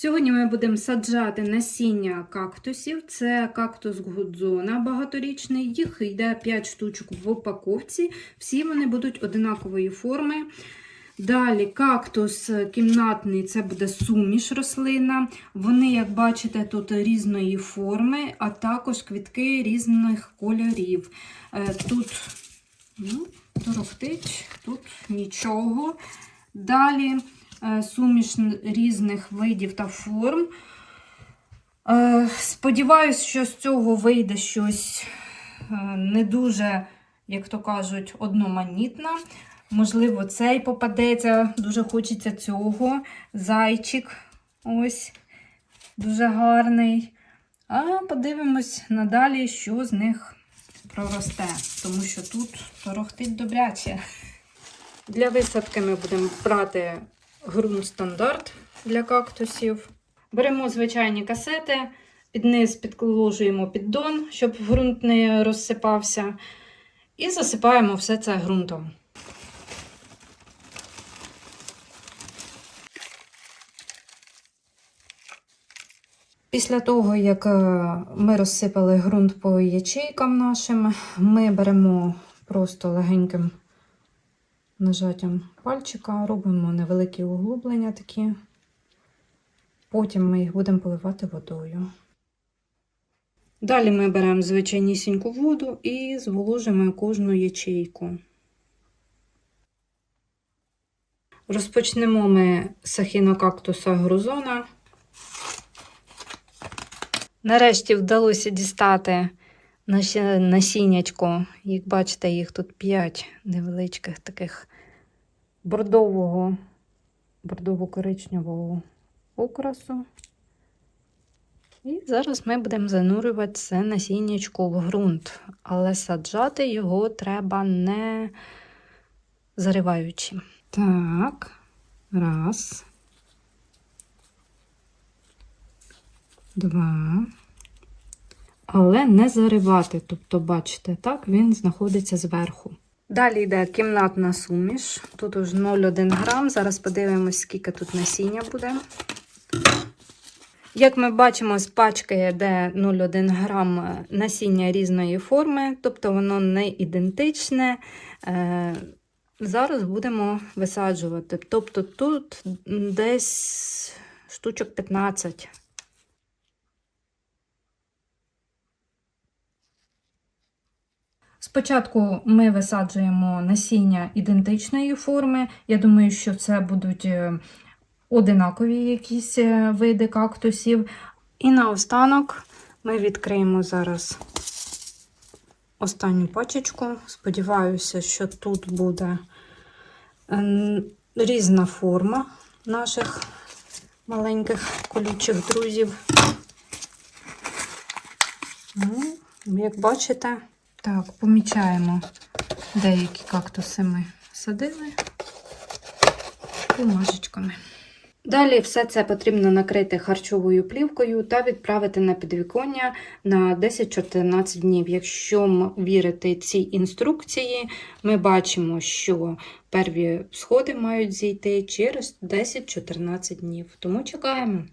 Сьогодні ми будемо саджати насіння кактусів. Це кактус Гудзона багаторічний. Їх йде 5 штучок в упаковці. Всі вони будуть одинакової форми. Далі кактус кімнатний це буде суміш рослина. Вони, як бачите, тут різної форми, а також квітки різних кольорів. Е, Тут ну, торохтить, тут нічого. Далі суміш різних видів та форм. Е, Сподіваюсь, що з цього вийде щось е, не дуже, як то кажуть, одноманітне. Можливо, цей попадеться, дуже хочеться цього. Зайчик ось дуже гарний. А подивимось надалі, що з них проросте, тому що тут торохтить добряче. Для висадки ми будемо брати ґрунт стандарт для кактусів. Беремо звичайні касети, під низ підложуємо піддон, щоб ґрунт не розсипався. І засипаємо все це ґрунтом. Після того, як е, ми розсипали ґрунт по ячейкам нашим, ми беремо просто легеньким нажаттям пальчика, робимо невеликі углублення такі. Потім ми їх будемо поливати водою. Далі ми беремо звичайнісіньку воду і зволожимо кожну ячейку. Розпочнемо ми з ахінокактуса грузона. Нарешті вдалося дістати насіннячко. Як бачите, їх тут 5 невеличких таких бордового, бордово-коричневого окрасу. І зараз ми будемо занурювати це насіннячко в ґрунт, але саджати його треба не зариваючи. Так, раз. Два. Але не заривати. Тобто, бачите, так, він знаходиться зверху. Далі йде кімнатна суміш. Тут уже 0,1 грам. Зараз подивимось, скільки тут насіння буде. Як ми бачимо, з пачки йде 0,1 грам насіння різної форми, тобто воно не ідентичне. Е, Зараз будемо висаджувати. Тобто тут десь штучок 15. Спочатку ми висаджуємо насіння ідентичної форми. Я думаю, що це будуть е, одинакові якісь е, види кактусів. І наостанок ми відкриємо зараз останню пачечку. Сподіваюся, що тут буде різна форма наших маленьких колючих друзів. Ну, як бачите, так, помічаємо деякі кактуси ми садили бумажечками. Далі все це потрібно накрити харчовою плівкою та відправити на підвіконня на 10-14 днів. Якщо вірити цій інструкції, ми бачимо, що перві сходи мають зійти через 10-14 днів. Тому чекаємо.